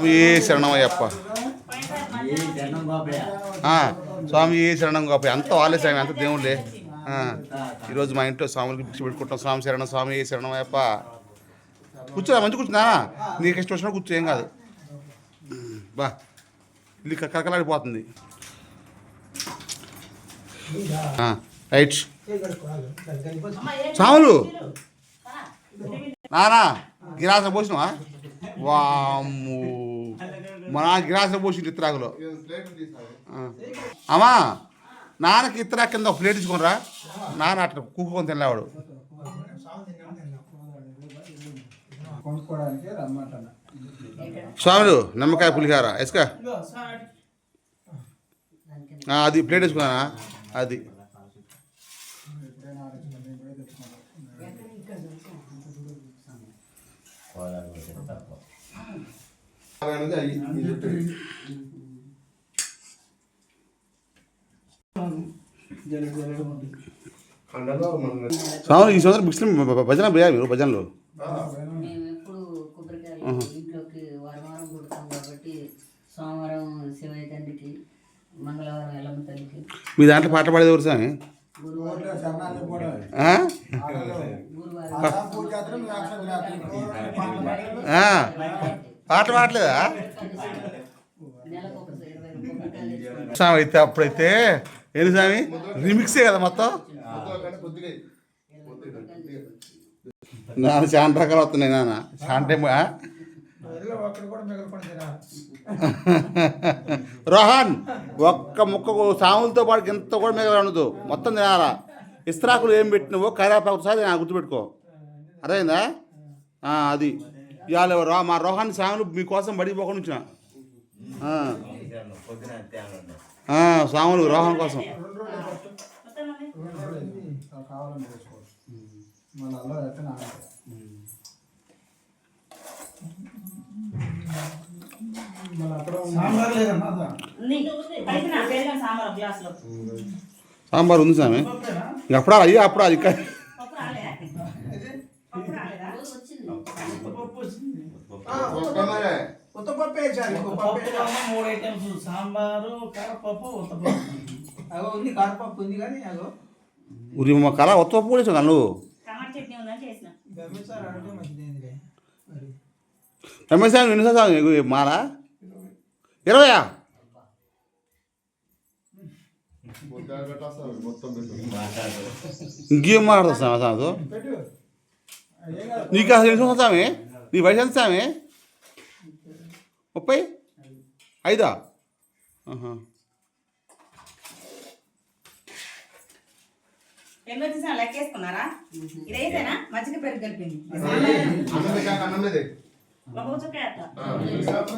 స్వామి శరణమయ్యప్ప? స్వామి శరణం గొప్ప అంత వాళ్ళే స్వామి అంత దేవుళ్ళే. ఈరోజు మా ఇంట్లో స్వాములకి భిక్ష పెట్టుకుంటాం స్వామి శరణం స్వామి శరణమయ్యప్ప? అయ్యప్ప కూర్చోరా మంచి కూర్చున్నా నీకు ఇష్టం వచ్చినా కూర్చో ఏం కాదు. బా ఇల్లు కలకలాడిపోతుంది రైట్. స్వాములు! నానా గిరాస పోసినవా? వామ్ము. మన గిలాస పోసి ఇత్తరాకులో ఆ. అమ్మా నాన్నకి ఇత్తరా కింద ఒక ప్లేట్ ఇచ్చుకోనరా నాన్న అట్లా కూకొని తినలేవాడు స్వాములు నిమ్మకాయ పులిహార ఎసుకా. ఆ, అది ప్లేట్ వేసుకున్నానా? అది. ఈ సంవత్సరం భిక్షలు భజన పోయా మీరు భజనలు? మేము ఎప్పుడు కొబ్బరికాయలు ఇంట్లోకి వారం వారం కొడతాం కాబట్టి సోమవారం శివయ్య తండ్రికి మంగళవారం ఎల్లమ్మ తల్లికి. మీ దాంట్లో పాట పాడేది ఎవరు స్వామి? గురువారం శరణాలు కూడా ఆ? గురువారం పూజ చేస్తారు మీరు అక్షరం రాత్రి ఆ, పాట పాడలేదా. స్వామి అయితే అప్పుడైతే ఏంటి స్వామి రిమిక్సే కదా మొత్తం? నాన్న చాలా రకాలు వస్తున్నాయి నాన్న. చాలా టైం రోహన్ ఒక్క ముక్క సాములతో పాటు ఇంత కూడా మిగతా ఉండదు. మొత్తం తినాలా? ఇస్త్రాకులు ఏం పెట్టినవో కరివేపాకు సార్ నా గుర్తుపెట్టుకో. అర్థమైందా? ఆ, అది. ఇవాళ మా రోహాన్ సాములు మీకోసం ఉంచిన. ఆ. ఆ, సాములు రోహన్ కోసం. సాంబార్ ఉంది సామి. అప్పుడా అయ్యా అప్పుడా? అది ఇంకా పప్పు రాలే పప్పు రాలేదా రోజు వచ్చింది ఉత్తపప్పు. వేసారు మూడు ఐటమ్స్ సాంబారు కారపప్పు ఉత్తపప్పు. అగో ఉంది కారపప్పు ఉంది కానీ అగో. ఉరి మా కళ ఒత్త పూడేసావు కదా నువ్వు అడగడం మంచిదేందిలే మరి. సార్ ఇరవయా ఇంకేం మాట్లాడతా కాదు. నీకు అసలు ఎన్ని సంవత్సరాలు సామి? నీ వయసు ఎంత సామి ముప్పై? ఐదా? ఆహా. ఎన్ని వచ్చేసా లెక్కేసుకున్నారా ఇదైతేనా మజ్జిగ పెరుగు కలిపింది.